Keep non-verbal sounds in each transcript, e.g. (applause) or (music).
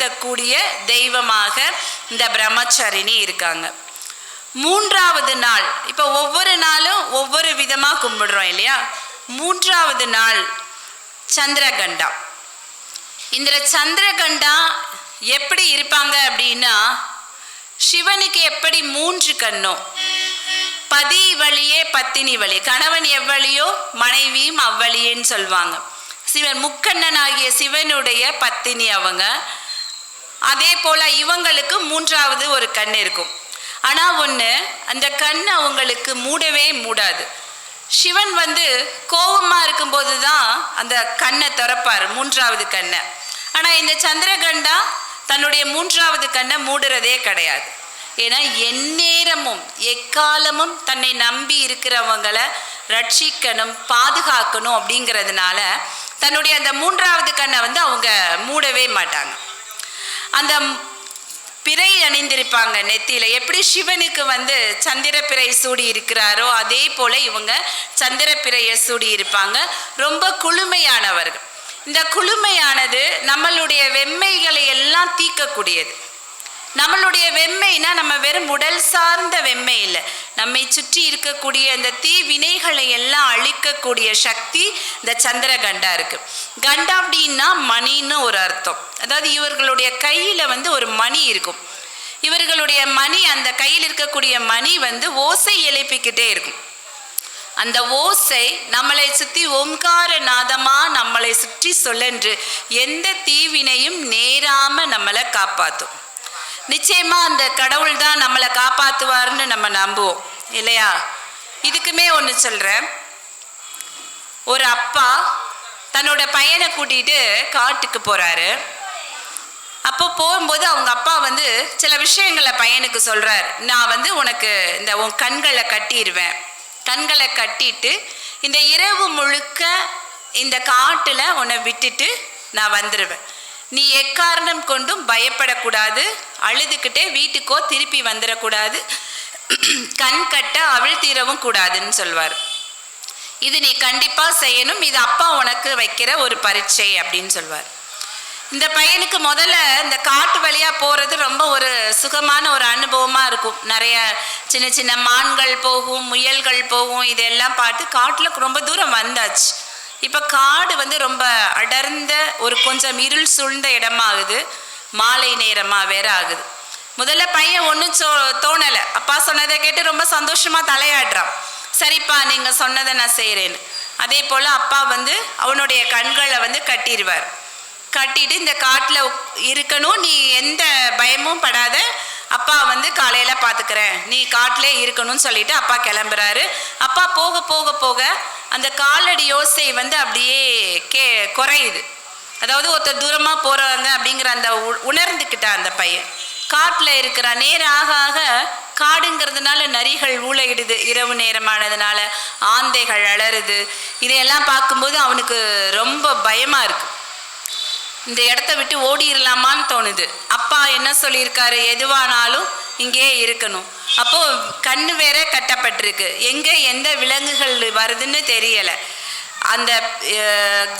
ஏற்படுத்தக்கூடிய தெய்வமாக இந்த பிரம்மச்சரிணி இருக்காங்க. மூன்றாவது நாள் இப்போ ஒவ்வொரு நாளும் ஒவ்வொரு விதமாக கும்பிடுறோம் இல்லையா? மூன்றாவது நாள் சந்திரகண்டா. இந்த சந்திரகண்டா எப்படி இருப்பாங்க அப்படின்னா சிவனுக்கு எப்படி மூன்று கண்ணோ பதி வழியே பத்தினி வழி கணவன் எவ்வழியோ மனைவியும் அவ்வழியேன்னு சொல்லுவாங்க சிவன் முக்கண்ணன் ஆகிய சிவனுடைய பத்தினி அவங்க. அதே போல இவங்களுக்கு மூன்றாவது ஒரு கண் இருக்கும். ஆனா ஒன்று அந்த கண் அவங்களுக்கு மூடவே மூடாது. சிவன் வந்து கோபமா இருக்கும்போது தான் அந்த கண்ணை திறப்பார் மூன்றாவது கண்ணை. ஆனா இந்த சந்திரகண்டா தன்னுடைய மூன்றாவது கண்ணை மூடுறதே கிடையாது. ஏன்னா எந்நேரமும் எக்காலமும் தன்னை நம்பி இருக்கிறவங்களை ரட்சிக்கணும் பாதுகாக்கணும் அப்படிங்கிறதுனால தன்னுடைய அந்த மூன்றாவது கண்ணை வந்து அவங்க மூடவே மாட்டாங்க. அந்த பிறை அணிந்திருப்பாங்க நெத்தியில. எப்படி சிவனுக்கு வந்து சந்திர பிறை சூடி இருக்கிறாரோ அதே போல இவங்க சந்திர பிறையை சூடி இருப்பாங்க. ரொம்ப குளுமையானவர்கள். இந்த குளுமையானது நம்மளுடைய வெம்மைகளை எல்லாம் தீர்க்கக்கூடியது. நம்மளுடைய வெம்மைனா நம்ம வெறும் உடல் சார்ந்த வெம்மை இல்லை. நம்மை சுற்றி இருக்கக்கூடிய இந்த தீ வினைகளை எல்லாம் அழிக்கக்கூடிய சக்தி இந்த சந்திர கண்டா இருக்கு. கண்டா அப்படின்னா மணின்னு ஒரு அர்த்தம். அதாவது இவர்களுடைய கையில வந்து ஒரு மணி இருக்கும். இவர்களுடைய மணி அந்த கையில் இருக்கக்கூடிய மணி வந்து ஓசை எழுப்பிக்கிட்டே இருக்கும். அந்த ஓசை நம்மளை சுற்றி ஓங்கார நாதமா நம்மளை சுற்றி சொல்லென்று எந்த தீவினையும் நேராம நம்மளை காப்பாற்றும் நிச்சயமாக அந்த கடவுள் தான் நம்மளை காப்பாற்றுவார்னு நம்ம நம்புவோம் இல்லையா? இதுக்குமே ஒன்று சொல்கிறேன் ஒரு அப்பா தன்னோட பையனை கூட்டிகிட்டு காட்டுக்கு போகிறாரு அப்போ போகும்போது அவங்க அப்பா வந்து சில விஷயங்களை பையனுக்கு சொல்கிறார் நான் வந்து உனக்கு இந்த உன் கண்களை கட்டிடுவேன் கண்களை கட்டிட்டு இந்த இரவு முழுக்க இந்த காட்டில் உன்னை விட்டுட்டு நான் வந்துடுவேன் நீ எக்காரணம் கொண்டும் பயப்படக்கூடாது. அழுதுகிட்டே வீட்டுக்கோ திருப்பி வந்துடக்கூடாது. கண் கட்ட அவிழ்த்திரவும் கூடாதுன்னு சொல்வார். இது நீ கண்டிப்பாக செய்யணும். இது அப்பா உனக்கு வைக்கிற ஒரு பரீட்சை அப்படின்னு சொல்வார். இந்த பையனுக்கு முதல்ல இந்த காட்டு வழியாக போகிறது ரொம்ப ஒரு சுகமான ஒரு அனுபவமாக இருக்கும். நிறைய சின்ன சின்ன மான்கள் போகும் முயல்கள் போகும் இதெல்லாம் பார்த்து காட்டில் ரொம்ப தூரம் வந்தாச்சு. இப்போ காடு வந்து ரொம்ப அடர்ந்த ஒரு கொஞ்சம் இருள் சூழ்ந்த இடமாகுது. மாலை நேரமாக வேற ஆகுது. முதல்ல பையன் ஒன்றும் சோ தோணலை. அப்பா சொன்னதை கேட்டு ரொம்ப சந்தோஷமாக தலையாடுறான் சரிப்பா நீங்கள் சொன்னதை நான் செய்கிறேன்னு அதே போல் அப்பா வந்து அவனுடைய கண்களை வந்து கட்டிடுவார். கட்டிட்டு இந்த காட்டில் இருக்கணும். நீ எந்த பயமும் படாத. அப்பா வந்து காலையில் பார்த்துக்கிறேன் நீ காட்டிலே இருக்கணும்னு சொல்லிட்டு அப்பா கிளம்புறாரு. அப்பா போக போக போக அந்த காலடி யோசை வந்து அப்படியே கே குறையுது. அதாவது ஒருத்தர் தூரமாக போகிறாங்க அப்படிங்கிற அந்த உ- உணர்ந்துக்கிட்டான் அந்த பையன். காட்டில் இருக்கிற நேரம் ஆக ஆக காடுங்கிறதுனால நரிகள் ஊழையிடுது இரவு நேரமானதுனால ஆந்தைகள் அலறுது. இதையெல்லாம் பார்க்கும்போது அவனுக்கு ரொம்ப பயமாக இருக்குது இந்த இடத்த விட்டு ஓடிரலாமான்னு தோணுது. அப்பா என்ன சொல்லியிருக்காரு? எதுவானாலும் இங்கேயே இருக்கணும். அப்போ கண்ணு வேற கட்டப்பட்டிருக்கு. எங்க எந்த விலங்குகள் வருதுன்னு தெரியல. அந்த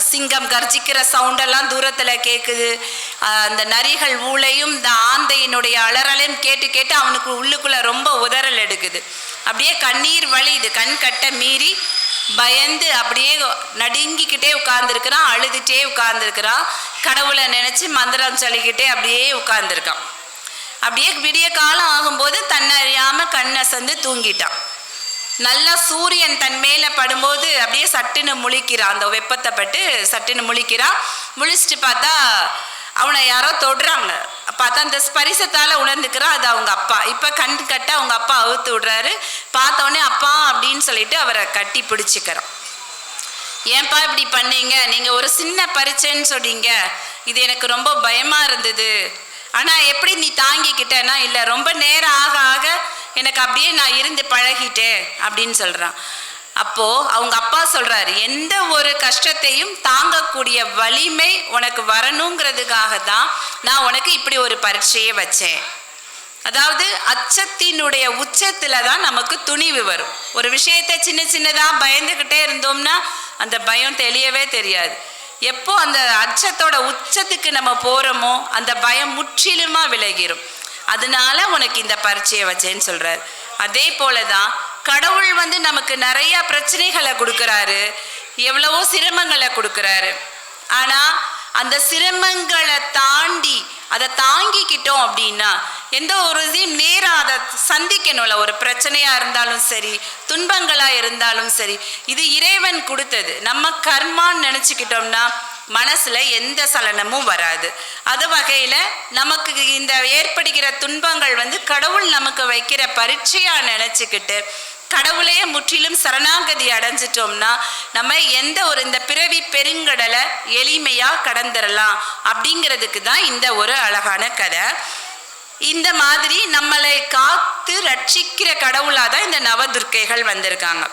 சிங்கம் கர்ஜிக்கிற சவுண்டெல்லாம் தூரத்தில் கேட்குது அந்த நரிகள் ஊளையும் இந்த ஆந்தையினுடைய அலறலையும் கேட்டு கேட்டு அவனுக்கு உள்ளுக்குள்ளே ரொம்ப உதறல் எடுக்குது. அப்படியே கண்ணீர் வழியுது. கண் கட்ட மீறி பயந்து அப்படியே நடுங்கிக்கிட்டே உட்கார்ந்துருக்கிறான் அழுதுகிட்டே உட்கார்ந்துருக்கிறான். கடவுளை நினச்சி மந்திரம் சொல்லிக்கிட்டே அப்படியே உட்கார்ந்துருக்கான். அப்படியே விடிய காலம் ஆகும்போது தன்னை அறியாம கண்ணை சந்து தூங்கிட்டான். நல்லா சூரியன் தன் மேலே படும்போது அப்படியே சட்டுன்னு முழிக்கிறான். அந்த வெப்பத்தை பட்டு சட்டுன்னு முழிக்கிறான். முழிச்சிட்டு பார்த்தா அவனை யாரோ தொடுறாங்க. பார்த்தா அந்த ஸ்பரிசத்தால் உணர்ந்துக்கிறான் அது அவங்க அப்பா. இப்போ கண் கட்ட அவங்க அப்பா அவுத்து விடுறாரு. பார்த்த அப்பா அப்படின்னு சொல்லிட்டு அவரை கட்டி பிடிச்சிக்கிறான் ஏன்பா இப்படி பண்ணீங்க? நீங்கள் ஒரு சின்ன பரீட்சைன்னு சொன்னீங்க. இது எனக்கு ரொம்ப பயமாக இருந்தது. ஆனால் எப்படி நீ தாங்கிக்கிட்டேன்னா இல்லை ரொம்ப நேரம் ஆக ஆக எனக்கு அப்படியே நான் இருந்து பழகிட்டேன் அப்படின்னு சொல்கிறான் அப்போ அவங்க அப்பா சொல்றாரு எந்த ஒரு கஷ்டத்தையும் தாங்கக்கூடிய வலிமை உனக்கு வரணுங்கிறதுக்காக தான் நான் உனக்கு இப்படி ஒரு பரீட்சையை வச்சேன். அதாவது அச்சத்தினுடைய உச்சத்துல தான் நமக்கு துணிவு வரும். ஒரு விஷயத்தை சின்ன சின்னதா பயந்துகிட்டே இருந்தோம்னா அந்த பயம் தெரியவே தெரியாது. எப்போ அந்த அச்சத்தோட உச்சத்துக்கு நம்ம போகிறோமோ அந்த பயம் முற்றிலுமா விலகிரும். அதனால உனக்கு இந்த பரீட்சையை வச்சேன்னு சொல்றாரு. அதே போல தான் கடவுள் வந்து நமக்கு நிறைய பிரச்சனைகளை கொடுக்குறாரு. எவ்வளவோ சிரமங்களை கொடுக்குறாரு. ஆனா அந்த சிரமங்களை தாண்டி அதை தாங்கிக்கிட்டோம் அப்படின்னா எந்த ஒரு இதையும் நேராக அதை சந்திக்கணும்ல ஒரு பிரச்சனையாக இருந்தாலும் சரி துன்பங்களாக இருந்தாலும் சரி இது இறைவன் கொடுத்தது. நம்ம கர்மான்னு நினச்சிக்கிட்டோம்னா மனசுல எந்த சலனமும் வராது. அது வகையில நமக்கு இந்த ஏற்படுகிற துன்பங்கள் வந்து கடவுள் நமக்கு வைக்கிற பரீட்சையாக நினச்சிக்கிட்டு கடவுளையே முற்றிலும் சரணாகதி அடைஞ்சிட்டோம்னா நம்ம எந்த ஒரு இந்த பிறவி பெருங்கடலை எளிமையாக கடந்துடலாம் அப்படிங்கிறதுக்கு தான் இந்த ஒரு அழகான கதை. இந்த மாதிரி நம்மளை காத்து ரட்சிக்கிற கடவுளாக தான் இந்த நவதுர்க்கைகள் வந்திருக்காங்க.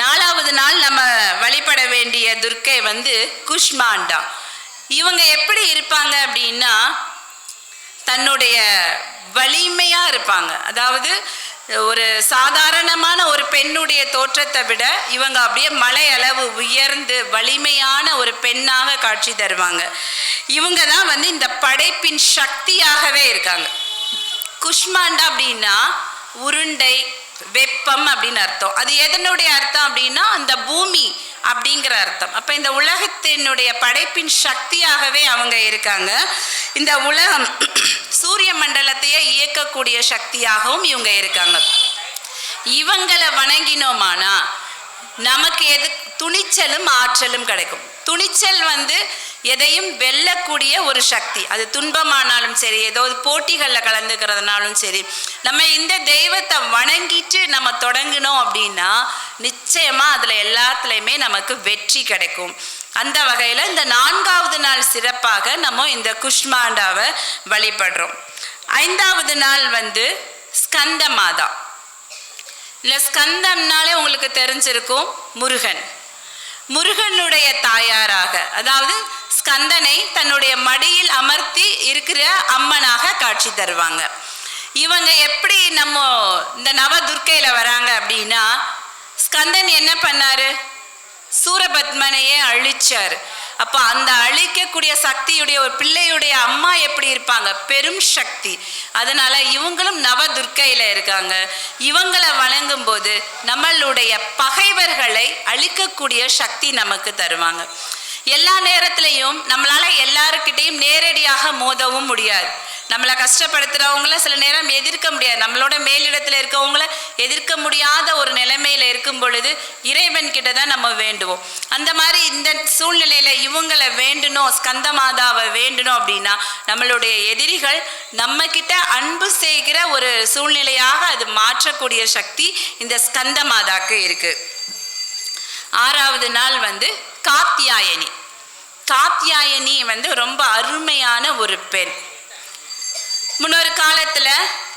நாலாவது நாள் நம்ம வழிபட வேண்டிய துர்க்கை வந்து குஷ்மாண்டா. இவங்க எப்படி இருப்பாங்க அப்படின்னா தன்னுடைய வலிமையாக இருப்பாங்க. அதாவது ஒரு சாதாரணமான ஒரு பெண்ணுடைய தோற்றத்தை விட இவங்க அப்படியே மலை அளவு உயர்ந்து வலிமையான ஒரு பெண்ணாக காட்சி தருவாங்க. இவங்க தான் வந்து இந்த படைப்பின் சக்தியாகவே இருக்காங்க. குஷ்மாண்டா அப்படின்னா உருண்டை வெப்பம் அப்படின்னு அர்த்தம். அது எதனுடைய அர்த்தம் அப்படின்னா அந்த பூமி அப்படிங்கிற அர்த்தம். அப்போ இந்த உலகத்தினுடைய படைப்பின் சக்தியாகவே அவங்க இருக்காங்க. இந்த உலகம் (clears throat) சூரிய மண்டலத்தையே இயக்கக்கூடிய சக்தியாகவும் இவங்க இருக்காங்க. இவங்களை வணங்கினோமானா நமக்கு எது துணிச்சலும் ஆற்றலும் கிடைக்கும். துணிச்சல் வந்து எதையும் வெல்லக்கூடிய ஒரு சக்தி. அது துன்பமானாலும் சரி ஏதோ ஒரு போட்டிகளில் கலந்துக்கிறதுனாலும் சரி நம்ம இந்த தெய்வத்தை வணங்கிட்டு நம்ம தொடங்கினோம் அப்படின்னா நிச்சயமாக அதில் எல்லாத்துலேயுமே நமக்கு வெற்றி கிடைக்கும். அந்த வகையில் இந்த நான்காவது நாள் சிறப்பாக நம்ம இந்த குஷ்மாண்டாவை வழிபடுறோம். ஐந்தாவது நாள் வந்து ஸ்கந்த மாதா இல்லை ஸ்கந்தம்னாலே உங்களுக்கு தெரிஞ்சிருக்கும் முருகன். முருகனுடைய தாயாராக அதாவது ஸ்கந்தனை தன்னுடைய மடியில் அமர்த்தி இருக்கிற அம்மனாக காட்சி தருவாங்க. இவங்க எப்படி நம்ம இந்த நவதுர்க்கையில வராங்க அப்படின்னா ஸ்கந்தன் என்ன பண்ணாரு? சூரபத்மனையே அழிச்சார். அப்போ அந்த அழிக்கக்கூடிய சக்தியுடைய ஒரு பிள்ளையுடைய அம்மா எப்படி இருப்பாங்க? பெரும் சக்தி. அதனால இவங்களும் நவதுர்க்கையில இருக்காங்க. இவங்களை வணங்கும் போது நம்மளுடைய பகைவர்களை அழிக்கக்கூடிய சக்தி நமக்கு தருவாங்க. எல்லா நேரத்திலையும் நம்மளால எல்லாருக்கிட்டையும் நேரடியாக மோதவும் முடியாது. நம்மளை கஷ்டப்படுத்துகிறவங்கள சில நேரம் எதிர்க்க முடியாது. நம்மளோட மேலிடத்தில் இருக்கவங்கள எதிர்க்க முடியாத ஒரு நிலைமையில் இருக்கும் பொழுது இறைவன் கிட்ட தான் நம்ம வேண்டுவோம். அந்த மாதிரி இந்த சூழ்நிலையில் இவங்களை வேண்டணும் ஸ்கந்த மாதாவை வேண்டணும் அப்படின்னா நம்மளுடைய எதிரிகள் நம்ம அன்பு செய்கிற ஒரு சூழ்நிலையாக அது மாற்றக்கூடிய சக்தி இந்த ஸ்கந்த மாதாக்கு இருக்குது ஆறாவது நாள் வந்து காத்தியாயனி காத்தியாயனி வந்து ரொம்ப அருமையான ஒரு பெண். முன்னொரு காலத்துல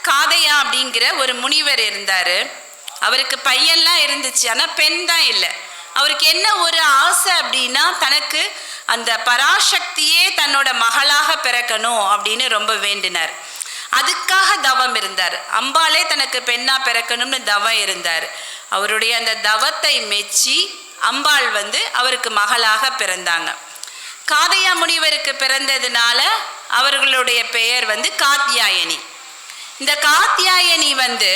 காதையா அப்படிங்கிற ஒரு முனிவர் இருந்தாரு. அவருக்கு பையன்லாம் இருந்துச்சு. ஆனா பெண் தான் இல்லை. அவருக்கு என்ன ஒரு ஆசை அப்படின்னா தனக்கு அந்த பராசக்தியே தன்னோட மகளாக பிறக்கணும் அப்படின்னு ரொம்ப வேண்டினார். அதுக்காக தவம் இருந்தார். அம்பாலே தனக்கு பெண்ணா பிறக்கணும்னு தவம் இருந்தார். அவருடைய அந்த தவத்தை மெச்சி அம்பாள் வந்து அவருக்கு மகளாக பிறந்தாங்க. காதையா முனிவருக்கு பிறந்ததுனால அவர்களுடைய பெயர் வந்து காத்தியாயனி இந்த காத்தியாயனி வந்து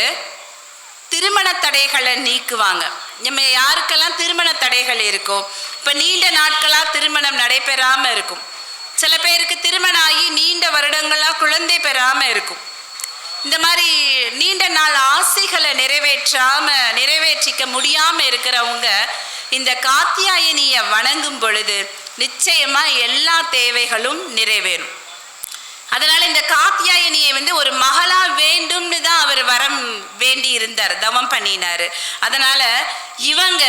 திருமண தடைகளை நீக்குவாங்க. நம்ம யாருக்கெல்லாம் திருமண தடைகள் இருக்கோ இப்போ நீண்ட நாட்களாக திருமணம் நடைபெறாமல் இருக்கும். சில பேருக்கு திருமணம் ஆகி நீண்ட வருடங்களாக குழந்தை பெறாம இருக்கும். இந்த மாதிரி நீண்ட நாள் ஆசைகளை நிறைவேற்றாம நிறைவேற்றிக்க முடியாமல் இருக்கிறவங்க இந்த காத்தியாயனியை வணங்கும் பொழுது நிச்சயமாக எல்லா தேவைகளும் நிறைவேறும். அதனால இந்த காத்தியாயனியை வந்து ஒரு மகளா வேண்டும்னு தான் அவர் வரம் வேண்டி இருந்தார் தவம் பண்ணினாரு. அதனால இவங்க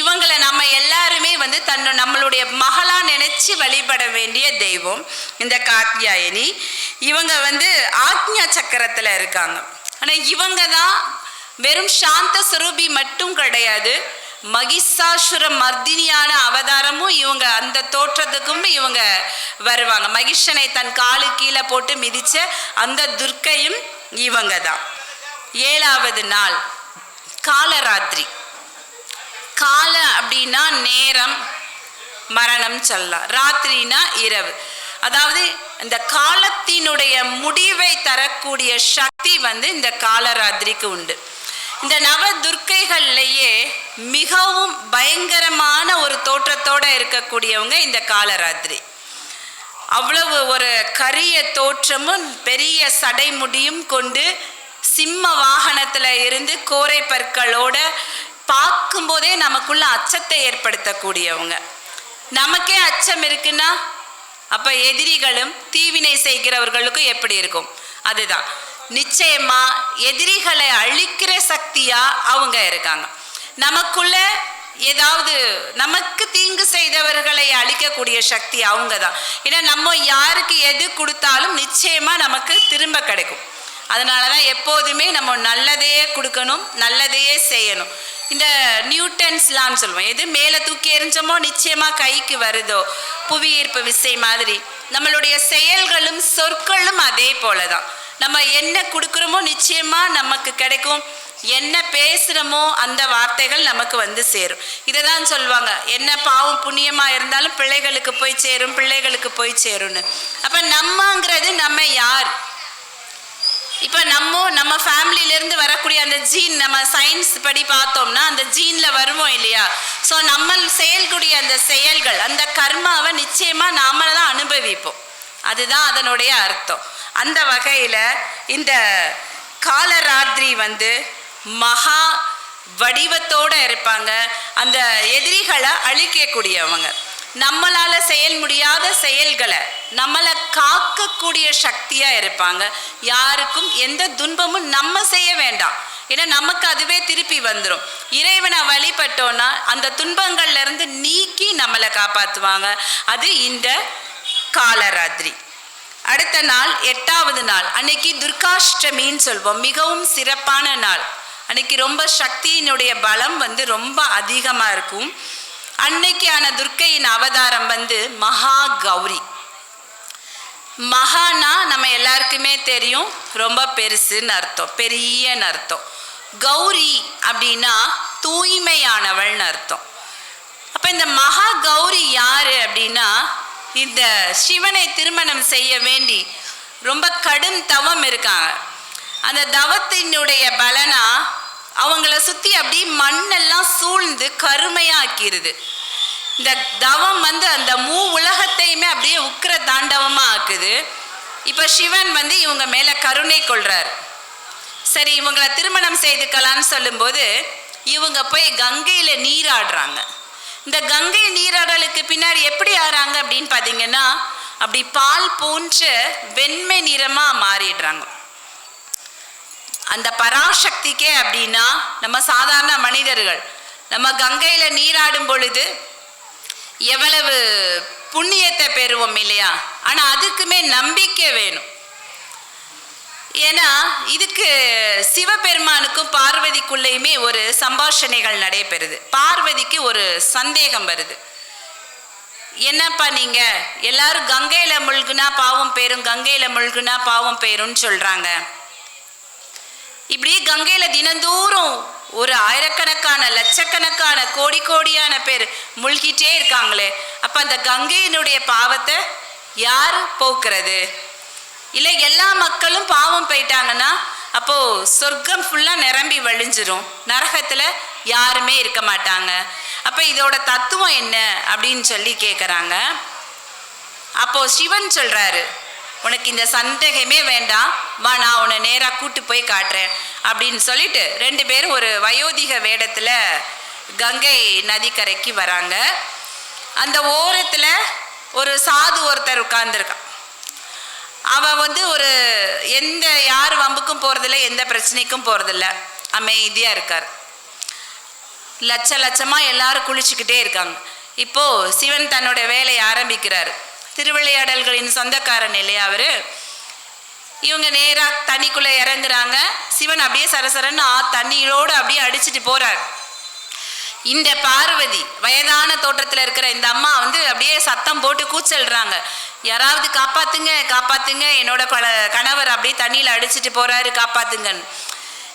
இவங்களை நம்ம எல்லாருமே வந்து தன்னை நம்மளுடைய மகளா நினைச்சு வழிபட வேண்டிய தெய்வம் இந்த காத்தியாயனி. இவங்க வந்து ஆக்ஞா சக்கரத்துல இருக்காங்க. ஆனா இவங்க தான் வெறும் சாந்த சுரூபி மட்டும் கிடையாது. மகிஷாசுர மர்தினியான அவதாரமும் இவங்க அந்த தோற்றத்துக்கும் இவங்க வருவாங்க. மகிஷனை தன் காலு கீழே போட்டு மிதிச்ச அந்த துர்க்கையும் இவங்க தான். ஏழாவது நாள் காலராத்திரி. கால அப்படின்னா நேரம் மரணம் சொல்லலாம். ராத்திரினா இரவு. அதாவது இந்த காலத்தினுடைய முடிவை தரக்கூடிய சக்தி வந்து இந்த காலராத்திரிக்கு உண்டு. இந்த நவ துர்க்கைகள்லையே மிகவும் பயங்கரமான ஒரு தோற்றத்தோட இருக்கக்கூடியவங்க இந்த காலராத்திரி. அவ்வளவு ஒரு கரிய தோற்றமும் பெரிய சடைமுடியும் கொண்டு சிம்ம வாகனத்துல இருந்து கோரை பற்களோட பார்க்கும்போதே நமக்குள்ள அச்சத்தை ஏற்படுத்தக்கூடியவங்க. நமக்கே அச்சம் இருக்குன்னா அப்ப எதிரிகளும் தீவினை செய்கிறவர்களுக்கும் எப்படி இருக்கும்? அதுதான். நிச்சயமா எதிரிகளை அழிக்கிற சக்தியா அவங்க இருக்காங்க. நமக்குள்ள ஏதாவது நமக்கு தீங்கு செய்தவர்களை அழிக்கக்கூடிய சக்தி அவங்க தான் ஏன்னா நம்ம யாருக்கு எது கொடுத்தாலும் நிச்சயமா நமக்கு திரும்ப கிடைக்கும். அதனால தான் எப்போதுமே நம்ம நல்லதையே கொடுக்கணும் நல்லதையே செய்யணும். இந்த நியூட்டன்ஸ்லாம் சொல்லுவோம். எது மேலே தூக்கி எறிஞ்சோமோ நிச்சயமாக கைக்கு வருதோ? புவி ஈர்ப்பு விசை மாதிரி. நம்மளுடைய செயல்களும் சொற்களும் அதே போல தான் நம்ம என்ன கொடுக்குறோமோ நிச்சயமாக நமக்கு கிடைக்கும். என்ன பேசுகிறோமோ அந்த வார்த்தைகள் நமக்கு வந்து சேரும். இதை தான் சொல்லுவாங்க. என்ன பாவம் புண்ணியமாக இருந்தாலும் பிள்ளைகளுக்கு போய் சேரும் பிள்ளைகளுக்கு போய் சேரும்னு. அப்போ நம்மங்கிறது நம்ம யார்? இப்போ நம்ம நம்ம ஃபேமிலியிலேருந்து வரக்கூடிய அந்த ஜீன் நம்ம சயின்ஸ் படி பார்த்தோம்னா அந்த ஜீனில் வருவோம் இல்லையா? ஸோ நம்ம செயல்கூடிய அந்த செயல்கள் அந்த கர்மாவை நிச்சயமாக நாமளை தான் அனுபவிப்போம். அதுதான் அதனுடைய அர்த்தம். அந்த வகையில் இந்த காலராத்திரி வந்து மகா வடிவத்தோட இருப்பாங்க. அந்த எதிரிகளை அழிக்கக்கூடியவங்க. நம்மளால் செயல் முடியாத செயல்களை நம்மளை காக்கக்கூடிய சக்தியாக இருப்பாங்க. யாருக்கும் எந்த துன்பமும் நம்ம செய்ய வேண்டாம். ஏன்னா நமக்கு அதுவே திருப்பி வந்துடும் இறைவனை வழிபட்டோன்னா அந்த துன்பங்கள்லேருந்து நீக்கி நம்மளை காப்பாற்றுவாங்க அது இந்த காலராத்திரி. அடுத்த நாள் எட்டாவது நாள் அன்னைக்கு துர்காஷ்டமின்னு சொல்வோம். மிகவும் சிறப்பான நாள். அன்னைக்கு ரொம்ப சக்தியினுடைய பலம் வந்து ரொம்ப அதிகமாக இருக்கும். அன்னைக்கான துர்க்கையின் அவதாரம் வந்து மகா கௌரி மகானா நம்ம எல்லாருக்குமே தெரியும். ரொம்ப பெருசுன்னு அர்த்தம். பெரியன்னு அர்த்தம். கௌரி அப்படின்னா தூய்மையானவள்னு அர்த்தம். அப்போ இந்த மகா கௌரி யாரு அப்படின்னா இந்த சிவனை திருமணம் செய்ய வேண்டி ரொம்ப கடும் தவம் இருக்காங்க. அந்த தவத்தினுடைய பலனா அவங்கள சுத்தி அப்படியே மண்ணெல்லாம் சூழ்ந்து கருமையாக்கிருது. இந்த தவம் வந்து அந்த மூ உலகத்தையுமே அப்படியே உக்கிர தாண்டவமா ஆக்குது. இப்ப சிவன் வந்து இவங்க மேல கருணை கொள்றார். சரி இவங்களை திருமணம் செய்துக்கலான்னு சொல்லும்போது இவங்க போய் கங்கையில நீராடுறாங்க. இந்த கங்கை நீராடலுக்கு பின்னாடி எப்படி ஆறாங்க அப்படின்னு பார்த்தீங்கன்னா அப்படி பால் போன்ற வெண்மை நிறமா மாறிடுறாங்க. அந்த பராசக்திக்கே அப்படின்னா நம்ம சாதாரண மனிதர்கள் நம்ம கங்கையில் நீராடும் பொழுது எவ்வளவு புண்ணியத்தை பெறுவோம் இல்லையா? ஆனால் அதுக்குமே நம்பிக்கை வேணும். ஏன்னா இதுக்கு சிவபெருமானுக்கும் பார்வதிக்குள்ளேயுமே ஒரு சம்பாஷணைகள் நடைபெறுது. பார்வதிக்கு ஒரு சந்தேகம் வருது. என்னப்பா நீங்க? எல்லாரும் கங்கையில முழுகுனா பாவம் பேரும் கங்கையில முழுகுனா பாவம் பேரும்னு சொல்றாங்க. இப்படி கங்கையில தினந்தோறும் ஒரு ஆயிரக்கணக்கான லட்சக்கணக்கான கோடி கோடியான பேர் முழுகிட்டே இருக்காங்களே. அப்ப அந்த கங்கையினுடைய பாவத்தை யார் போக்குறது? இல்லை எல்லா மக்களும் பாவம் போயிட்டாங்கன்னா அப்போ சொர்க்கம் ஃபுல்லா நிரம்பி வழிஞ்சிரும். நரகத்துல யாருமே இருக்க மாட்டாங்க. அப்ப இதோட தத்துவம் என்ன அப்படின்னு சொல்லி கேட்குறாங்க அப்போ சிவன் சொல்றாரு உனக்கு இந்த சந்தேகமே வேண்டாம். வா நான் உன்னை நேராக கூட்டு போய் காட்டுறேன். அப்படின்னு சொல்லிட்டு ரெண்டு பேரும் ஒரு வயோதிக வேடத்துல கங்கை நதிக்கரைக்கு வராங்க. அந்த ஓரத்துல ஒரு சாது ஒருத்தர் உட்கார்ந்துருக்கான். அவள் வந்து ஒரு எந்த யார் வம்புக்கும் போகிறதில்ல எந்த பிரச்சனைக்கும் போகிறதில்ல அமைதியாக இருக்கார். லட்ச லட்சமாக எல்லாரும் குளிச்சுக்கிட்டே இருக்காங்க. இப்போது சிவன் தன்னோட வேலையை ஆரம்பிக்கிறார். திருவிளையாடல்களின் சொந்தக்காரன் இல்லையா அவர்? இவங்க நேராக தண்ணிக்குள்ளே இறங்குறாங்க. சிவன் அப்படியே சரசரன்னு ஆ தண்ணியோடு அப்படியே அடிச்சுட்டு போகிறார் இந்த பார்வதி வயதான தோற்றத்தில் இருக்கிற இந்த அம்மா வந்து அப்படியே சத்தம் போட்டு கூச்சல்றாங்க. யாராவது காப்பாத்துங்க காப்பாத்துங்க என்னோட கொல- கணவர் அப்படியே தண்ணியில் அடிச்சிட்டு போறாரு காப்பாத்துங்கன்னு.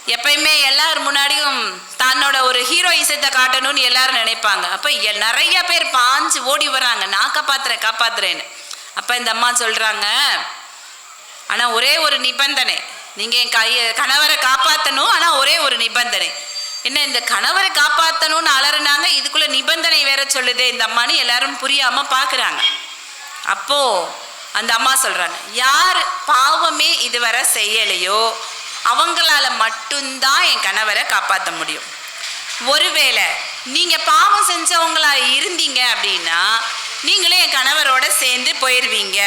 எப்பயுமே எல்லார் முன்னாடியும் தன்னோட ஒரு ஹீரோயிசத்தை காட்டணும்னு எல்லாரும் நினைப்பாங்க. அப்போ எ- நிறைய பேர் பாஞ்சு ஓடி வராங்க. நான் காப்பாத்துறேன் காப்பாத்துறேன்னு. அப்போ இந்த அம்மா சொல்கிறாங்க ஆனால் ஒரே ஒரு நிபந்தனை. நீங்கள் என் கைய கணவரை காப்பாற்றணும் ஆனால் ஒரே ஒரு நிபந்தனை. என்ன இந்த கணவரை காப்பாற்றணும்னு அலறினாங்க இதுக்குள்ள நிபந்தனை வேற சொல்லுதே இந்த அம்மான்னு எல்லாரும் புரியாமல் பார்க்குறாங்க அப்போ அந்த அம்மா சொல்றாங்க யார் பாவமே இதுவரை செய்யலையோ அவங்களால மட்டும்தான் என் கணவரை காப்பாற்ற முடியும். ஒருவேளை நீங்க பாவம் செஞ்சவங்களா இருந்தீங்க அப்படின்னா நீங்களே என் கணவரோட சேர்ந்து போயிடுவீங்க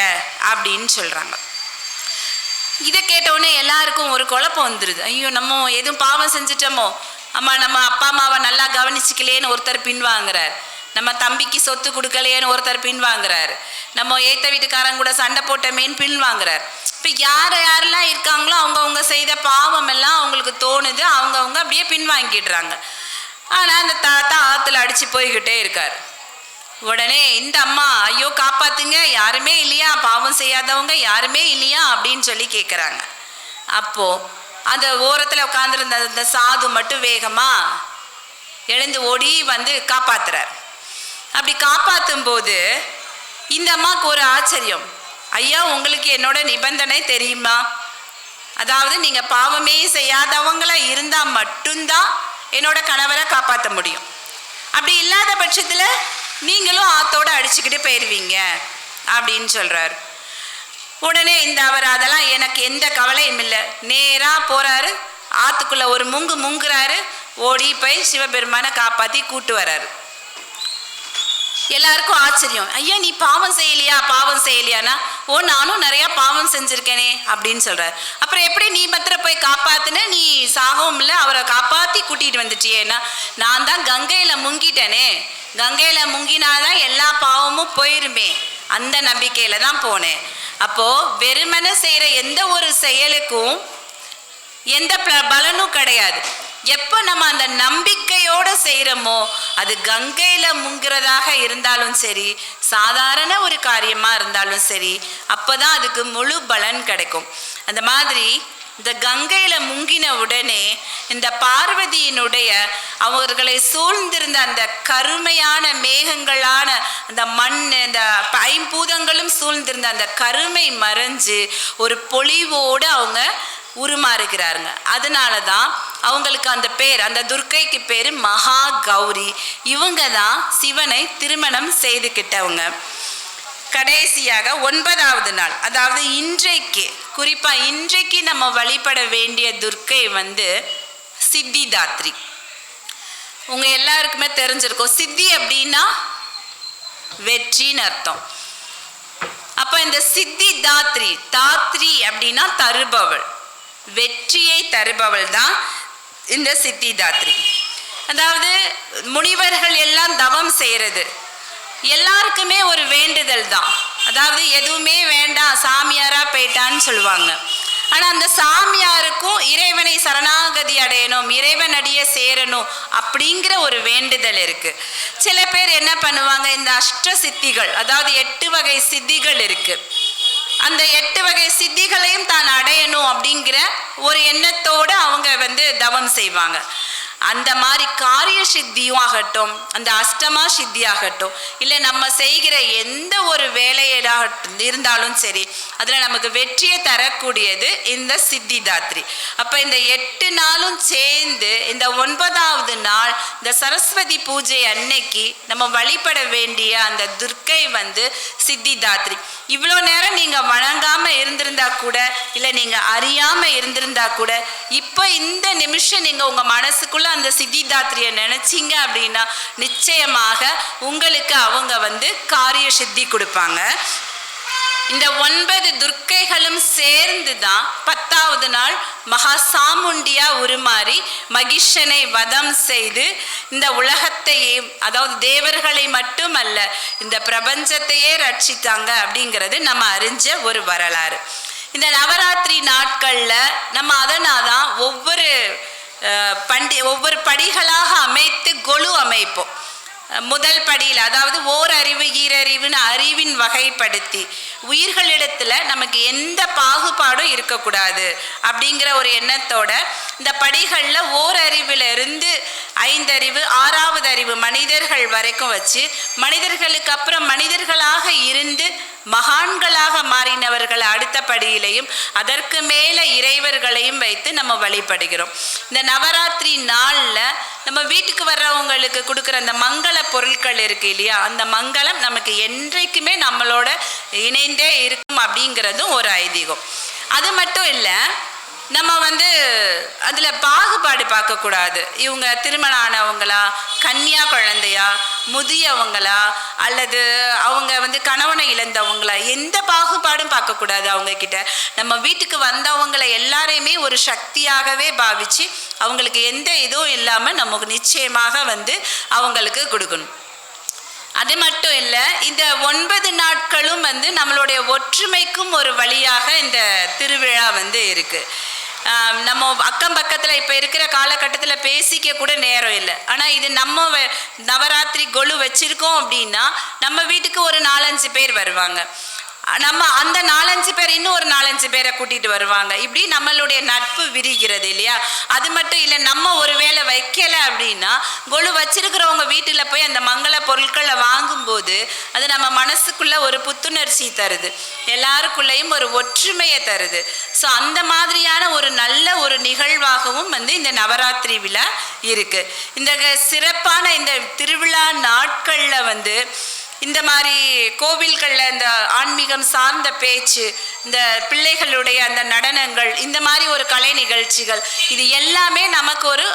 அப்படின்னு சொல்றாங்க. இதை கேட்டவுடனே எல்லாருக்கும் ஒரு குழப்பம் வந்துடுது ஐயோ நம்ம எதுவும் பாவம் செஞ்சிட்டோமோ? அம்மா நம்ம அப்பா அம்மாவை நல்லா கவனிச்சிக்கலேன்னு ஒருத்தர் பின்வாங்குறார். நம்ம தம்பிக்கு சொத்து கொடுக்கலையேன்னு ஒருத்தர் பின்வாங்குறாரு. நம்ம ஏத்த வீட்டுக்காரங்க கூட சண்டை போட்டமேன்னு பின்வாங்குறார். இப்போ யார் யாரெல்லாம் இருக்காங்களோ அவங்கவுங்க செய்த பாவம் எல்லாம் அவங்களுக்கு தோணுது. அவங்கவுங்க அப்படியே பின்வாங்கிடுறாங்க. ஆனால் அந்த தாத்தா ஆற்றுல அடித்து போய்கிட்டே இருக்கார். உடனே இந்த அம்மா ஐயோ காப்பாத்துங்க. யாருமே இல்லையா? பாவம் செய்யாதவங்க யாருமே இல்லையா? அப்படின்னு சொல்லி கேட்குறாங்க அப்போது அந்த ஓரத்தில் உட்காந்துருந்த அந்த சாது மட்டும் வேகமாக எழுந்து ஓடி வந்து காப்பாத்துறார். அப்படி காப்பாற்றும் போது இந்த அம்மாவுக்கு ஒரு ஆச்சரியம். ஐயா உங்களுக்கு என்னோட நிபந்தனை தெரியுமா? அதாவது நீங்கள் பாவமே செய்யாதவங்களாக இருந்தால் மட்டும்தான் என்னோட கணவரை காப்பாற்ற முடியும். அப்படி இல்லாத பட்சத்தில் நீங்களும் ஆத்தோடு அடிச்சுக்கிட்டு போயிடுவீங்க அப்படின்னு சொல்கிறார் உடனே இந்த அவர் அதெல்லாம் எனக்கு எந்த கவலையும் இல்லை. நேராக போகிறாரு ஆற்றுக்குள்ளே ஒரு முங்கு முங்குறாரு. ஓடி போய் சிவபெருமானை காப்பாற்றி கூட்டு வர்றாரு எல்லாருக்கும் ஆச்சரியம். ஐயா நீ பாவம் செய்யலையா? பாவம் செய்யலையானா? ஓ நானும் நிறையா பாவம் செஞ்சுருக்கேனே அப்படின்னு சொல்கிறார் அப்புறம் எப்படி நீ பத்திர போய் காப்பாத்துன? நீ சாகவும் இல்லை அவரை காப்பாற்றி கூட்டிகிட்டு வந்துட்டியேன்னா நான் தான் கங்கையில் முங்கிட்டேனே. கங்கையில் முங்கினாதான் எல்லா பாவமும் போயிருமே. அந்த நம்பிக்கையில தான் போனேன். அப்போ வெறுமனை செய்யற எந்த ஒரு செயலுக்கும் எந்த பலனும் கிடையாது. எப்போ நம்ம அந்த நம்பிக்கையோட செய்கிறோமோ அது கங்கையில முங்குறதாக இருந்தாலும் சரி சாதாரண ஒரு காரியமா இருந்தாலும் சரி அப்பதான் அதுக்கு முழு பலன் கிடைக்கும். அந்த மாதிரி இந்த கங்கையில முங்கின உடனே இந்த பார்வதியினுடைய அவர்களை சூழ்ந்திருந்த அந்த கருமையான மேகங்களான அந்த மண் இந்த ஐம்பூதங்களும் சூழ்ந்திருந்த அந்த கருமை மறைஞ்சு ஒரு பொழிவோடு அவங்க உருமாறுகிறாருங்க. அதனால தான் அவங்களுக்கு அந்த பேர் அந்த துர்க்கைக்கு பேர் மகா கௌரி இவங்க தான் சிவனை திருமணம் செய்துக்கிட்டவங்க கடைசியாக ஒன்பதாவது நாள். அதாவது இன்றைக்கு குறிப்பாக இன்றைக்கு நம்ம வழிபட வேண்டிய துர்க்கை வந்து சித்திதாத்ரி. உங்கள் எல்லாருக்குமே தெரிஞ்சிருக்கும். சித்தி அப்படின்னா வெற்றின்னு அர்த்தம். அப்போ இந்த சித்தி தாத்ரி தாத்ரி அப்படின்னா தருபவள். வெற்றியை தருபவள் தான் இந்த சித்தி தாத்ரி அதாவது முனிவர்கள் எல்லாம் தவம் செய்கிறது எல்லாருக்குமே ஒரு வேண்டுதல் தான். அதாவது எதுவுமே வேண்டாம் சாமியாரா போயிட்டான்னு சொல்லுவாங்க. ஆனால் அந்த சாமியாருக்கும் இறைவனை சரணாகதி அடையணும் இறைவன் அடிய சேரணும் அப்படிங்கிற ஒரு வேண்டுதல் இருக்கு. சில பேர் என்ன பண்ணுவாங்க இந்த அஷ்ட சித்திகள் அதாவது எட்டு வகை சித்திகள் இருக்கு. அந்த எட்டு வகை சித்திகளையும் தான் அடையணும் அப்படிங்கிற ஒரு எண்ணத்தோடு அவங்க வந்து தவம் செய்வாங்க. அந்த மாதிரி காரிய சித்தியும் ஆகட்டும் அந்த அஷ்டமா சித்தி ஆகட்டும் இல்லை நம்ம செய்கிற எந்த ஒரு வேலையாக இருந்தாலும் சரி அதில் நமக்கு வெற்றியை தரக்கூடியது இந்த சித்தி தாத்ரி அப்போ இந்த எட்டு நாளும் சேர்ந்து இந்த ஒன்பதாவது நாள் இந்த சரஸ்வதி பூஜை அன்னைக்கு நம்ம வழிபட வேண்டிய அந்த துர்க்கை வந்து சித்தி தாத்ரி இவ்வளோ நேரம் நீங்கள் வணங்காமல் இருந்திருந்தா கூட இல்லை நீங்கள் அறியாமல் இருந்திருந்தா கூட இப்போ இந்த நிமிஷம் நீங்கள் உங்கள் மனசுக்குள்ள அந்த சித்திதாத்திரியை நினைச்சீங்க அப்படின்னா நிச்சயமாக உங்களுக்கு அவங்க வந்து காரிய சித்தி கொடுப்பாங்க. இந்த ஒன்பது துர்க்கைகளும் சேர்ந்து தான் பத்தாவது நாள் மகா சாமுண்டியா உருமாறி மகிஷனை வதம் செய்து இந்த உலகத்தையே அதாவது தேவர்களை மட்டுமல்ல இந்த பிரபஞ்சத்தையே ரட்சித்தாங்க அப்படிங்கிறது நம்ம அறிஞ்ச ஒரு வரலாறு. இந்த நவராத்திரி நாட்கள்ல நம்ம அதனாதான் ஒவ்வொரு பண்டி ஒவ்வொரு படிகளாக அமைத்து கொலு அமைப்போம். முதல் படியில் அதாவது ஓர் அறிவு ஈரறிவுன்னு அறிவின் வகைப்படுத்தி உயிர்களிடத்தில் நமக்கு எந்த பாகுபாடும் இருக்கக்கூடாது அப்படிங்கிற ஒரு எண்ணத்தோட இந்த படிகளில் ஓர் அறிவிலிருந்து ஐந்தறிவு ஆறாவது அறிவு மனிதர்கள் வரைக்கும் வச்சு மனிதர்களுக்கு அப்புறம் மனிதர்களாக இருந்து மகான்களாக மாறினவர்கள் அடுத்த படியிலையும் அதற்கு மேலே இறைவர்களையும் வைத்து நம்ம வழிபடுகிறோம். இந்த நவராத்திரி நாளில் நம்ம வீட்டுக்கு வர்றவங்களுக்கு கொடுக்குற அந்த மங்கள பொருட்கள் இருக்கு இல்லையா? அந்த மங்களம் நமக்கு என்றைக்குமே நம்மளோட இணைந்தே இருக்கும் அப்படிங்கிறதும் ஒரு ஐதீகம். அது மட்டும் இல்லை நம்ம வந்து அதில் பாகுபாடு பார்க்கக்கூடாது. இவங்க திருமணம் ஆனவங்களா கன்னியா குழந்தையா முதியவங்களா அல்லது அவங்க வந்து கணவனை இழந்தவங்களா எந்த பாகுபாடும் பார்க்கக்கூடாது அவங்க கிட்ட நம்ம வீட்டுக்கு வந்தவங்களை எல்லாரையுமே ஒரு சக்தியாகவே பாவிச்சு அவங்களுக்கு எந்த இதுவும் இல்லாமல் நமக்கு நிச்சயமாக வந்து அவங்களுக்கு கொடுக்கணும். அது மட்டும் இல்லை இந்த ஒன்பது நாட்களும் வந்து நம்மளுடைய ஒற்றுமைக்கும் ஒரு வழியாக இந்த திருவிழா வந்து இருக்குது நம்ம அக்கம் பக்கத்தில் இப்போ இருக்கிற காலகட்டத்தில் பேசிக்க கூட நேரம் இல்லை. ஆனால் இது நம்ம வ- நவராத்திரி கொலு வச்சுருக்கோம் அப்படின்னா நம்ம வீட்டுக்கு ஒரு நாலஞ்சு பேர் வருவாங்க. நம்ம அந்த நாலஞ்சு பேர் இன்னும் ஒரு நாலஞ்சு பேரை கூட்டிட்டு வருவாங்க. இப்படி நம்மளுடைய நட்பு விரிகிறது இல்லையா? அது மட்டும் இல்லை நம்ம ஒரு வேளை வைக்கல அப்படின்னா கொலு வச்சிருக்கிறவங்க வீட்டில் போய் அந்த மங்கள பொருட்களை வாங்கும்போது அது நம்ம மனசுக்குள்ள ஒரு புத்துணர்ச்சி தருது. எல்லாருக்குள்ளேயும் ஒரு ஒற்றுமையை தருது. ஸோ அந்த மாதிரியான ஒரு நல்ல ஒரு நிகழ்வாகவும் வந்து இந்த நவராத்திரி விழா இருக்கு. இந்த க- சிறப்பான இந்த திருவிழா நாட்களில் வந்து இந்த மாதிரி கோவில்களில் இந்த ஆன்மீகம் சார்ந்த பேச்சு இந்த பிள்ளைகளுடைய அந்த நடனங்கள் இந்த மாதிரி ஒரு கலை நிகழ்ச்சிகள் இது எல்லாமே நமக்கு ஒரு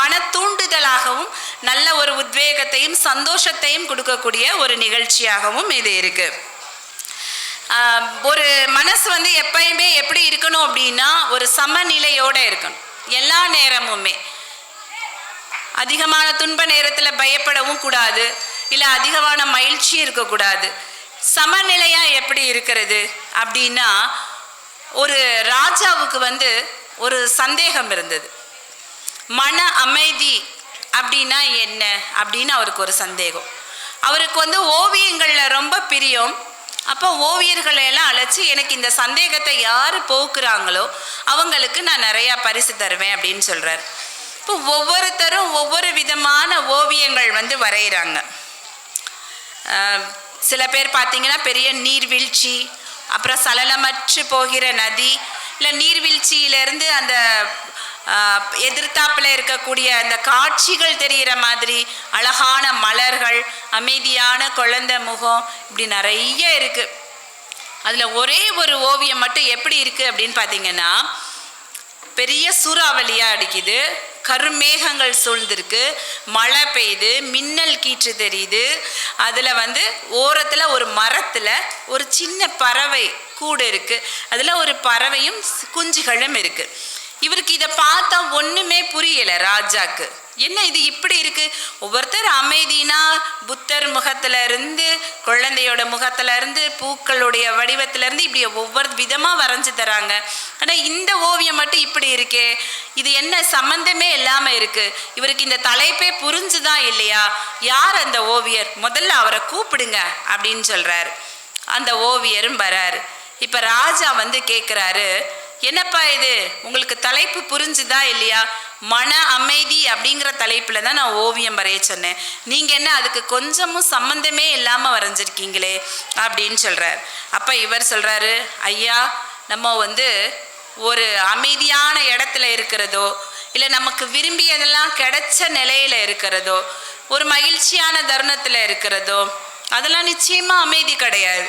மன தூண்டுதலாகவும் நல்ல ஒரு உத்வேகத்தையும் சந்தோஷத்தையும் கொடுக்கக்கூடிய ஒரு நிகழ்ச்சியாகவும் இது இருக்கு. ஒரு மனசு வந்து எப்பயுமே எப்படி இருக்கணும் அப்படின்னா ஒரு சமநிலையோட இருக்கணும். எல்லா நேரமுமே. அதிகமான துன்ப நேரத்தில் பயப்படவும் கூடாது. இல்லை அதிகமான மகிழ்ச்சியும் இருக்கக்கூடாது. சமநிலையாக எப்படி இருக்கிறது? அப்படின்னா ஒரு ராஜாவுக்கு வந்து ஒரு சந்தேகம் இருந்தது. மன அமைதி அப்படின்னா என்ன? அப்படின்னு அவருக்கு ஒரு சந்தேகம். அவருக்கு வந்து ஓவியங்களில் ரொம்ப பிரியம். அப்போ ஓவியர்களை எல்லாம் அழைச்சி எனக்கு இந்த சந்தேகத்தை யார் போக்குறாங்களோ அவங்களுக்கு நான் நிறையா பரிசு தருவேன் அப்படின்னு சொல்கிறார் இப்போ ஒவ்வொருத்தரும் ஒவ்வொரு விதமான ஓவியங்கள் வந்து வரைகிறாங்க சில பேர் பார்த்தீங்கன்னா பெரிய நீர்வீழ்ச்சி அப்புறம் சலனமற்று போகிற நதி இல்லை நீர்வீழ்ச்சியிலேருந்து அந்த எதிர்த்தாப்பில் இருக்கக்கூடிய அந்த காட்சிகள் தெரிகிற மாதிரி அழகான மலர்கள் அமைதியான குழந்தை முகம் இப்படி நிறைய இருக்குது அதில் ஒரே ஒரு ஓவியம் மட்டும் எப்படி இருக்குது அப்படின்னு பார்த்தீங்கன்னா பெரிய சூறாவளியாக அடிக்குது. கருமேகங்கள் சூழ்ந்திருக்கு. மழை பெய்யுது மின்னல் கீற்று தெரியுது. அதில் வந்து ஓரத்தில் ஒரு மரத்தில் ஒரு சின்ன பறவை கூடு இருக்குது அதில் ஒரு பறவையும் குஞ்சுகளும் இருக்குது இவருக்கு இதை பார்த்தா ஒன்றுமே புரியலை ராஜாக்கு. என்ன இது இப்படி இருக்கு? ஒவ்வொருத்தர் அமைதினா புத்தர் முகத்துல இருந்து குழந்தையோட முகத்துல இருந்து பூக்களுடைய வடிவத்துல இருந்து இப்படி ஒவ்வொரு விதமா வரைஞ்சு தராங்க. ஆனா இந்த ஓவியம் மட்டும் இப்படி இருக்கே. இது என்ன சம்பந்தமே இல்லாம இருக்கு. இவருக்கு இந்த தலைப்பே புரிஞ்சுதான் இல்லையா? யார் அந்த ஓவியர்? முதல்ல அவரை கூப்பிடுங்க அப்படின்னு சொல்றாரு. அந்த ஓவியரும் வராரு. இப்ப ராஜா வந்து கேக்குறாரு என்னப்பா இது? உங்களுக்கு தலைப்பு புரிஞ்சுதா இல்லையா? மன அமைதி அப்படிங்கிற தலைப்புல தான் நான் ஓவியம் வரைய சொன்னேன். நீங்க என்ன அதுக்கு கொஞ்சமும் சம்பந்தமே இல்லாம வரைஞ்சிருக்கீங்களே அப்படின்னு சொல்றாரு. அப்ப இவர் சொல்றாரு ஐயா நம்ம வந்து ஒரு அமைதியான இடத்துல இருக்கிறதோ இல்லை நமக்கு விரும்பியதெல்லாம் கிடைச்ச நிலையில இருக்கிறதோ ஒரு மகிழ்ச்சியான தருணத்துல இருக்கிறதோ அதெல்லாம் நிச்சயமா அமைதி கிடையாது.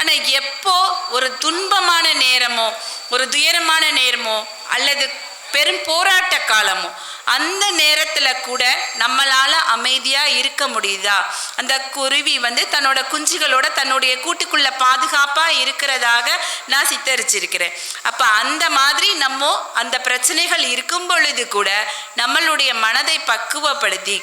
ஆனால் எப்போ ஒரு துன்பமான நேரமோ ஒரு துயரமான நேரமோ அல்லது பெரும் போராட்ட காலமோ அந்த நேரத்தில் கூட நம்மளால் அமைதியாக இருக்க முடியுதா? அந்த குருவி வந்து தன்னோட குஞ்சுகளோட தன்னுடைய கூட்டுக்குள்ள பாதுகாப்பாக இருக்கிறதாக நான் சித்தரிச்சிருக்கிறேன். அப்போ அந்த மாதிரி நம்ம அந்த பிரச்சனைகள் இருக்கும் பொழுது கூட நம்மளுடைய மனதை பக்குவப்படுத்தி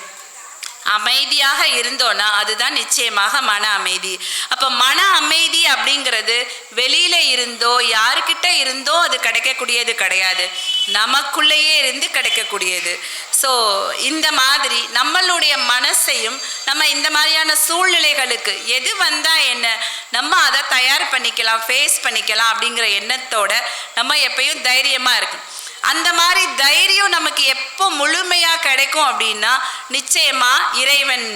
அமைதியாக இருந்தோன்னா அதுதான் நிச்சயமாக மன அமைதி. அப்போ மன அமைதி அப்படிங்கிறது வெளியில இருந்தோ யாருக்கிட்ட இருந்தோ அது கிடைக்கக்கூடியது கிடையாது. நமக்குள்ளேயே இருந்து கிடைக்கக்கூடியது. ஸோ இந்த மாதிரி நம்மளுடைய மனசையும் நம்ம இந்த மாதிரியான சூழ்நிலைகளுக்கு எது வந்தால் என்ன நம்ம அதை தயார் பண்ணிக்கலாம் ஃபேஸ் பண்ணிக்கலாம் அப்படிங்கிற எண்ணத்தோட நம்ம எப்பயும் தைரியமாக இருக்கும் அந்த மாதிரி தைரியம் நமக்கு எப்போ முழுமையாக கிடைக்கும் அப்படின்னா நிச்சயமா இறைவன்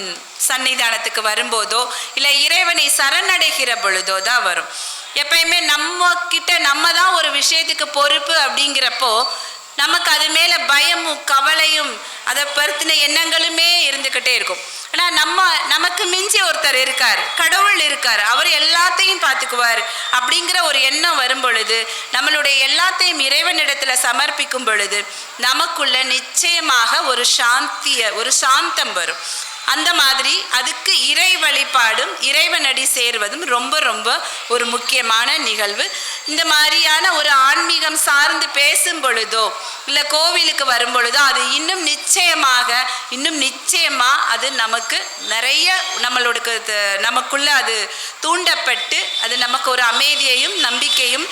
சன்னிதானத்துக்கு வரும்போதோ இல்லை இறைவனை சரணடைகிற பொழுதோ தான் வரும். எப்பயுமே நம்ம கிட்ட நம்ம தான் ஒரு விஷயத்துக்கு பொறுப்பு அப்படிங்கிறப்போ நமக்கு அது மேலே பயமும் கவலையும் அதை பருத்தின எண்ணங்களுமே இருந்துக்கிட்டே இருக்கும். ஆனால் நம்ம நமக்கு மிஞ்சி ஒருத்தர் இருக்கார் கடவுள் இருக்கார் அவர் எல்லாத்தையும் பார்த்துக்குவார் அப்படிங்கிற ஒரு எண்ணம் வரும் பொழுது நம்மளுடைய எல்லாத்தையும் இறைவனிடத்துல சமர்ப்பிக்கும் பொழுது நமக்குள்ள நிச்சயமாக ஒரு சாந்திய ஒரு சாந்தம் வரும். அந்த மாதிரி அதுக்கு இறை வழிபாடும் இறைவனடி சேர்வதும் ரொம்ப ரொம்ப ஒரு முக்கியமான நிகழ்வு. இந்த மாதிரியான ஒரு ஆன்மீகம் சார்ந்து பேசும் பொழுதோ இல்லை கோவிலுக்கு வரும் பொழுதோ அது இன்னும் நிச்சயமாக இன்னும் நிச்சயமாக அது நமக்கு நிறைய நம்மளோட நமக்குள்ளே நமக்குள்ள அது தூண்டப்பட்டு அது நமக்கு ஒரு அமைதியையும் நம்பிக்கையும்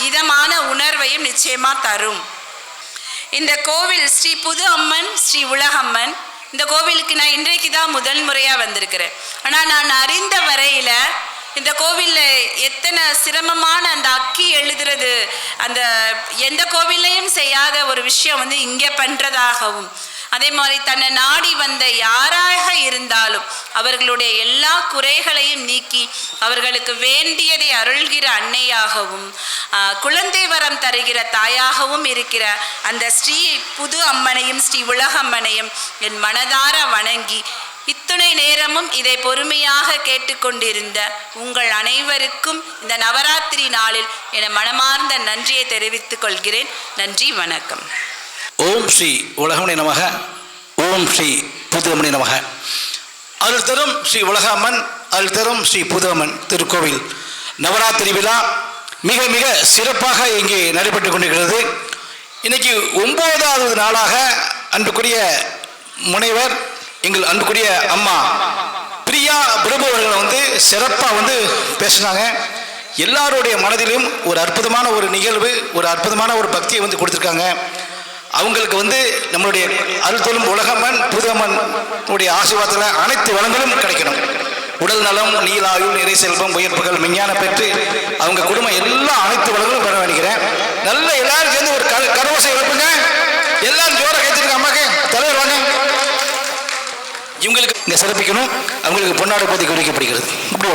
இதமான உணர்வையும் நிச்சயமாக தரும். இந்த கோவில் ஸ்ரீ புது அம்மன் ஸ்ரீ உலகம்மன் இந்த கோவிலுக்கு நான் இன்றைக்கு தான் முதல் முறையாக வந்திருக்கிறேன். ஆனால் நான் அறிந்த வரையில் இந்த கோவிலில் எத்தனை சிரமமான அந்த அக்கி எழுதுறது அந்த எந்த கோவில்லையும் செய்யாத ஒரு விஷயம் வந்து இங்கே பண்ணுறதாகவும் அதே மாதிரி தன்னை நாடி வந்த யாராக இருந்தாலும் அவர்களுடைய எல்லா குறைகளையும் நீக்கி அவர்களுக்கு வேண்டியதை அருள்கிற அன்னையாகவும் குழந்தை வரம் தருகிற தாயாகவும் இருக்கிற அந்த ஸ்ரீ புது அம்மனையும் ஸ்ரீ உலகம்மனையும் என் மனதார வணங்கி இத்துணை நேரமும் இதை பொறுமையாக கேட்டுக்கொண்டிருந்த உங்கள் அனைவருக்கும் இந்த நவராத்திரி நாளில் என மனமார்ந்த நன்றியை தெரிவித்துக் கொள்கிறேன். நன்றி வணக்கம். ஓம் ஸ்ரீ உலகமணி நமக. ஓம் ஸ்ரீ புதுமணி நமக. அருள் தரும் ஸ்ரீ உலகம்மன் அருள் தரும் ஸ்ரீ புதுவம்மன் திருக்கோவில். நவராத்திரி விழா மிக மிக சிறப்பாக இங்கே நடைபெற்று கொண்டிருக்கிறது. இன்னைக்கு ஒன்பதாவது நாளாக அன்புக்குரிய முனைவர் எங்கள் அன்புக்குரிய அம்மா பிரியா பிரபு அவர்களை வந்து சிறப்பாக வந்து பேசினாங்க. எல்லாருடைய மனதிலும் ஒரு அற்புதமான ஒரு நிகழ்வு ஒரு அற்புதமான ஒரு பக்தியை வந்து கொடுத்துருக்காங்க. அவங்களுக்கு வந்து நம்மளுடைய அருள்தொழும் உலகம்மன் புதுவம்மன் உடைய ஆசீர்வாதத்தில் அனைத்து வளங்களும் கிடைக்கணும். உடல் நலம் நீலாயுள் நிறை செல்வம் உயர்ப்புகள் விஞ்ஞானம் பெற்று அவங்க குடும்பம் எல்லா அனைத்து வளங்களும் பெற வேண்டிக்கிறேன். நல்ல எல்லாரும் சேர்ந்து ஒரு கருவசை கரவசை எழுப்புங்க எல்லாரும் ஜோர கைத்திருக்க அம்மாக்கு. தலைவர் வாங்க இவங்களுக்கு இங்கே சிறப்பிக்கணும். அவங்களுக்கு பொன்னாடு பகுதி குறிக்கப்படுகிறது இப்படி